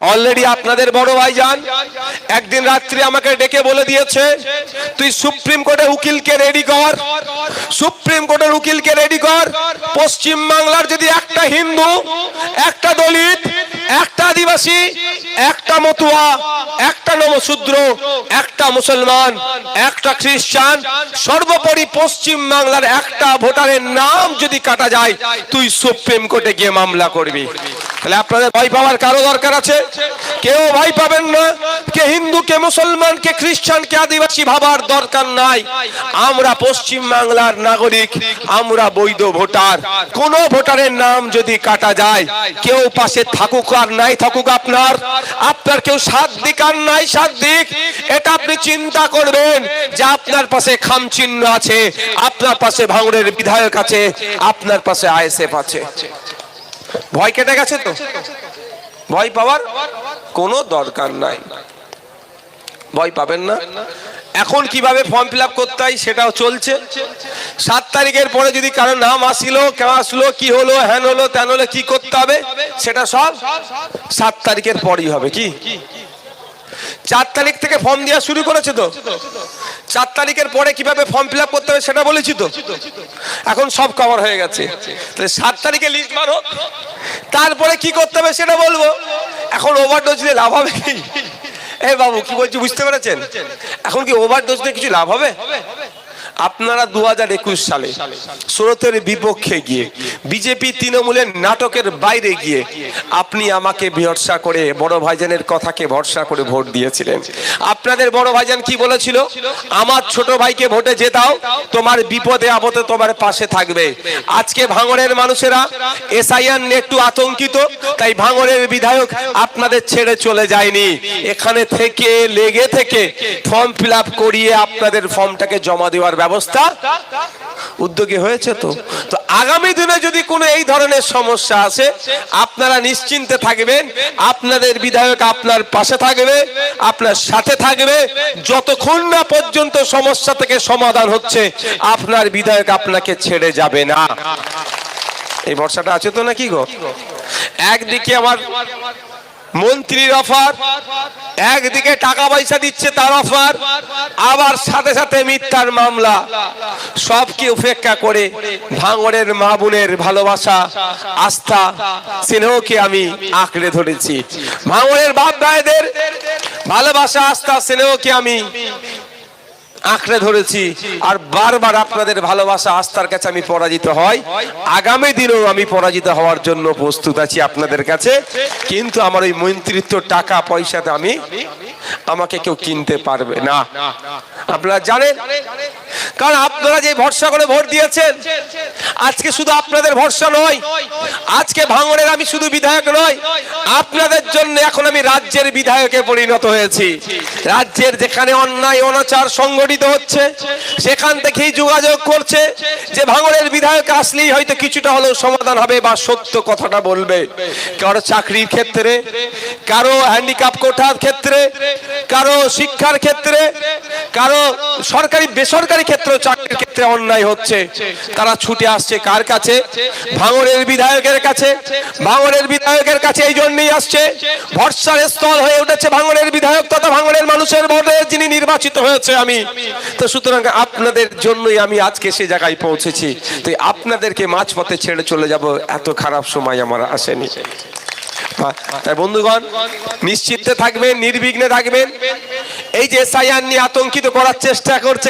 Already আপনাদের বড় ভাই যান একদিন রাত্রি আমাকে ডেকে বলে দিয়েছে, তুই সুপ্রিম কোর্টের উকিলকে রেডি কর। সুপ্রিম কোর্টের উকিলকে রেডি কর। পশ্চিম বাংলার যদি একটা হিন্দু, একটা দলিত, একটা আদিবাসী, একটা মতুয়া, একটা নমশূদ্র একটা মুসলমান, একটা খ্রিস্টান, সর্বোপরি পশ্চিম বাংলার একটা ভোটারের নাম যদি কাটা যায়, তুই সুপ্রিম কোর্টে গিয়ে মামলা করবি। তাহলে আপনাদের ভয় পাওয়ার কারও দরকার আছে? কেউ ভয় পাবেন না। কে হিন্দু, কে মুসলমান, কে খ্রিস্টান, কে আদিবাসী ভাবার দরকার নাই। আমরা পশ্চিম বাংলার নাগরিক, আমরা বৈধ ভোটার। কোন ভোটারের নাম যদি কাটা যায়, কেউ পাশে থাকুক আর নাই থাকুক আপনার। আপনার কেউ সাত দিক আর নাই সাত দিক এটা আপনি চিন্তা করবেন যে আপনার পাশে খাম চিহ্ন আছে, আপনার পাশে ভাঙড়ের বিধায়ক আছে, আপনার পাশে আইএসএফ আছে। ভয় কেটে গেছে তো? ভয় পাওয়ার কোনো দরকার নাই। ভয় পাবেন না। এখন কীভাবে ফর্ম ফিল আপ করতে হয় সেটাও চলছে। সাত তারিখের পরে যদি কারও নাম আসিলো কেন আসলো, কি হলো, হ্যান হলো তেন হলো, কি করতে হবে, সেটা সব সাত তারিখের পরই হবে, কি? চার তারিখ থেকে ফর্ম দেওয়া শুরু করেছে তো? চার তারিখের পরে কীভাবে ফর্ম ফিল করতে হবে সেটা বলেছি তো? এখন সব কভার হয়ে গেছে। তাহলে সাত তারিখে লিস্ট বার হোক। তারপরে কি করতে হবে সেটা বলব? এখন ওভারডোজ দিয়ে লাভ হবে কি? এ বাবু, কি বলছি, বুঝতে পেরেছেন? এখন কি ওভারডোজ দিয়ে কিছু লাভ হবে? আপনারা দু হাজার একুশ সালে স্রোতের বিপক্ষে গিয়ে, বিজেপি তৃণমূলের নাটকের বাইরে গিয়ে আপনি আমাকে ভরসা করে বড় ভাইজানের কথাকে ভরসা করে ভোট দিয়েছিলেন। আপনাদের বড় ভাইজান কি বলেছিল? আমার ছোট ভাইকে ভোটে জেতাও, তোমার বিপদে আপদে তোমার পাশে থাকবে। আজকে ভাঙড়ের মানুষেরা এসআইআর নিয়ে একটু আতঙ্কিত, তাই ভাঙড়ের বিধায়ক আপনাদের ছেড়ে চলে যায়নি। এখানে থেকে, লেগে থেকে ফর্ম ফিল করিয়ে আপনাদের ফর্মটাকে জমা দেওয়ার ব্যবস্থা উদ্যোগী হয়েছে তো। তো আগামী দিনে যদি কোনো এই ধরনের সমস্যা আছে আপনারা নিশ্চিন্তে থাকবেন, আপনাদের বিধায়ক আপনার পাশে থাকবে, আপনার সাথে থাকবে। যতক্ষণ না পর্যন্ত সমস্যা থেকে সমাধান হচ্ছে, আপনার বিধায়ক আপনাকে ছেড়ে যাবে না। এই ভরসাটা আছে তো নাকি গো? একদিকে আমার মন্ত্রীর অফার একদিকে টাকা পয়সা দিচ্ছে তার অফার, আবার সাথে সাথে মিথ্যার মামলা। সবকে উপেক্ষা করে ভাঙরের মা বোনের ভালোবাসা, আস্থা, স্নেহকে আমি আঁকড়ে ধরেছি। ভাঙরের বাপ ভাইদের ভালোবাসা, আস্থা, স্নেহকে আমি আঁকড়ে ধরেছি। আর বারবার আপনাদের ভালোবাসা, আস্থার কাছে আমি পরাজিত হয় আগামী দিনেও আমি পরাজিত হওয়ার জন্য প্রস্তুত আছি আপনাদের কাছে। কিন্তু আমার ওই মন্ত্রিত্ব টাকা পয়সাতে আমি, আমাকে কেউ কিনতে পারবে না। আপনারা জানেন কারণ আপনারা যে ভরসা করে ভোট দিয়েছেন, আজকে শুধু আপনাদের ভরসা নয়, আজকে ভাঙড়ের আমি শুধু বিধায়ক নয়, আপনাদের জন্য এখন আমি রাজ্যের বিধায়কে পরিণত হয়েছি। রাজ্যের যেখানে অন্যায়, অনাচার সংগঠিত হচ্ছে, সেখান থেকেই যোগাযোগ করছে, যে ভাঙড়ের বিধায়ক আসলেই হয়তো কিছুটা হলেও সমাধান হবে বা সত্য কথাটা বলবে। কারও চাকরির ক্ষেত্রে, কারও হ্যান্ডিক্যাপ কোঠার ক্ষেত্রে, কারও শিক্ষার ক্ষেত্রে কারও সরকারি, বেসরকারি ক্ষেত্রে, চাকরির ক্ষেত্রে অন্যায় হচ্ছে। তারা ছুটে আসছে কার কাছে? ভাঙরের বিধায়কের কাছে। ভাঙরের বিধায়কের কাছে এই জন্যই আসছে। ভরসার স্থল হয়ে উঠেছে ভাঙড়ের বিধায়ক তথা ভাঙড়ের মানুষের ভোটে, যিনি নির্বাচিত হয়েছে আমি। তো সুতরাং আপনাদের জন্যই আমি আজকে সে জায়গায় পৌঁছেছি। তো আপনাদেরকে মাঝপথে ছেড়ে চলে যাব। এত খারাপ সময় আমার আসেনি। তাই বন্ধুগণ, নিশ্চিন্তে থাকবেন, নির্বিঘ্নে থাকবেন। এই যে এসআইআর নিয়ে আতঙ্কিত করার চেষ্টা করছে